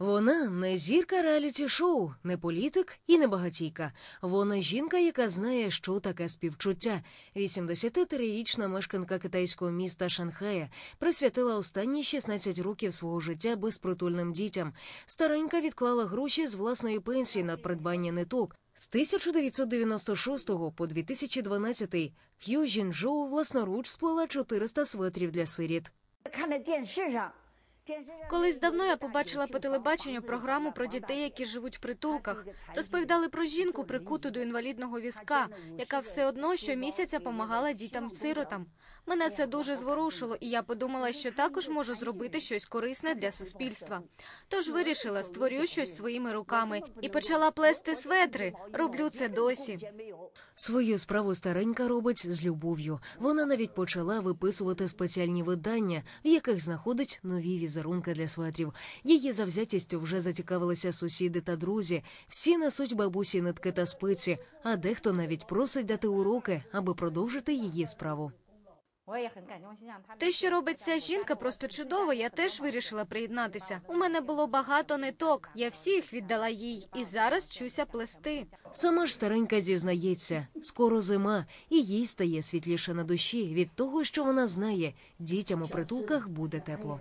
Вона не зірка реаліті шоу, не політик і не багатійка. Вона жінка, яка знає, що таке співчуття. 83-річна мешканка китайського міста Шанхая присвятила останні 16 років свого життя безпритульним дітям. Старенька відклала гроші з власної пенсії на придбання ниток. З 1996 по 2012 К'ю Жінжоу власноруч сплела 400 светрів для сиріт. Колись давно я побачила по телебаченню програму про дітей, які живуть в притулках. Розповідали про жінку, прикуту до інвалідного візка, яка все одно щомісяця помагала дітям-сиротам. Мене це дуже зворушило, і я подумала, що також можу зробити щось корисне для суспільства. Тож вирішила, створю щось своїми руками і почала плести светри. Роблю це досі. Свою справу старенька робить з любов'ю. Вона навіть почала виписувати спеціальні видання, в яких знаходить нові візерунки для светрів. Її завзятістю вже зацікавилися сусіди та друзі. Всі несуть бабусі нитки та спиці, а дехто навіть просить дати уроки, аби продовжити її справу. Те, що робить ця жінка, просто чудово. Я теж вирішила приєднатися. У мене було багато ниток. Я всі їх віддала їй, і зараз вчуся плести. Сама ж старенька зізнається, скоро зима, і їй стає світліше на душі від того, що вона знає, дітям у притулках буде тепло.